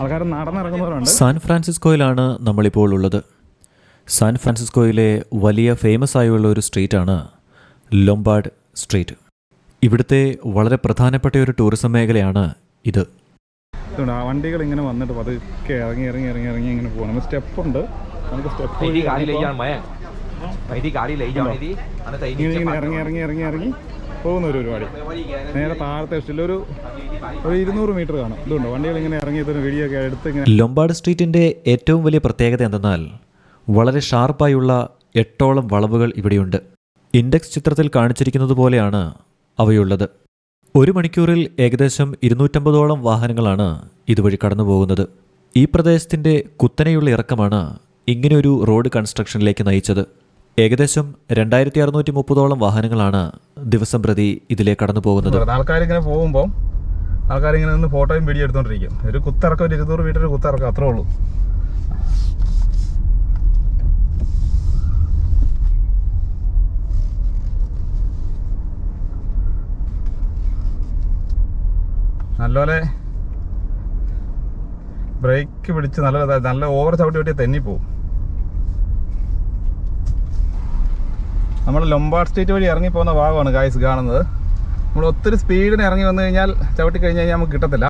ആൾക്കാർ നടന്നിറങ്ങുന്നവരുണ്ട്. സാൻ ഫ്രാൻസിസ്കോയിലാണ് നമ്മളിപ്പോൾ ഉള്ളത്. സാൻ ഫ്രാൻസിസ്കോയിലെ വലിയ ഫേമസ് ആയുള്ള ഒരു സ്ട്രീറ്റാണ് ലൊംബാർഡ് സ്ട്രീറ്റ് ഇവിടുത്തെ വളരെ പ്രധാനപ്പെട്ട ഒരു ടൂറിസം മേഖലയാണ് ഇത്. ആ വണ്ടികൾ ഇങ്ങനെ വന്നിട്ട് പതുക്കെ ഇറങ്ങി ഇറങ്ങി ഇറങ്ങി ഇറങ്ങി ഇങ്ങനെ പോകണം സ്റ്റെപ്പ് ഉണ്ട്. നമുക്ക് സ്റ്റെപ്പ് ഇങ്ങനെ ഇറങ്ങി ഇറങ്ങി ഇറങ്ങി ഇറങ്ങി. പോകുന്ന ഒരു പരിപാടി. നേരെ താഴത്തെ ഇഷ്ടത്തിൽ ഒരു ഇരുന്നൂറ് മീറ്റർ കാണും. ഇതുണ്ട്? വണ്ടികൾ ഇങ്ങനെ ഇറങ്ങി വീഡിയോ ഒക്കെ എടുത്ത് ഇങ്ങനെ ലൊമ്പാട് സ്ട്രീറ്റിന്റെ ഏറ്റവും വലിയ പ്രത്യേകത എന്തെന്നാൽ വളരെ ഷാർപ്പായുള്ള എട്ടോളം വളവുകൾ ഇവിടെയുണ്ട്. ഇൻഡെക്സ് ചിത്രത്തിൽ കാണിച്ചിരിക്കുന്നത് പോലെയാണ് അവയുള്ളത്. ഒരു മണിക്കൂറിൽ ഏകദേശം ഇരുന്നൂറ്റമ്പതോളം വാഹനങ്ങളാണ് ഇതുവഴി കടന്നു പോകുന്നത്. ഈ പ്രദേശത്തിന്റെ കുത്തനെയുള്ള ഇറക്കമാണ് ഇങ്ങനെയൊരു റോഡ് കൺസ്ട്രക്ഷനിലേക്ക് നയിച്ചത്. ഏകദേശം രണ്ടായിരത്തി അറുന്നൂറ്റി മുപ്പതോളം വാഹനങ്ങളാണ് ദിവസം പ്രതി ഇതിലെ കടന്നു പോകുന്നത് ആൾക്കാർ ഇങ്ങനെ പോകുമ്പോൾ ആൾക്കാർ ഇങ്ങനെ നിന്ന് ഫോട്ടോയും വീഡിയോ എടുത്തോണ്ടിരിക്കും. ഒരു കുത്തിറക്കം ഒരു ഇരുന്നൂറ് മീറ്റർ കുത്തിറക്കം അത്രേ ഉള്ളൂ. നല്ലപോലെ ബ്രേക്ക് പിടിച്ച് നല്ല നല്ല ഓവർ ചവിട്ടി വെട്ടി തെന്നിപ്പോവും. നമ്മൾ ലൊമ്പാർ സ്ട്രീറ്റ് വഴി ഇറങ്ങി പോകുന്ന ഭാഗമാണ് ഗായ്സ് കാണുന്നത്. നമ്മൾ ഒത്തിരി സ്പീഡിന് ഇറങ്ങി വന്നു കഴിഞ്ഞാൽ ചവിട്ടി കഴിഞ്ഞ് കഴിഞ്ഞാൽ നമുക്ക് കിട്ടത്തില്ല.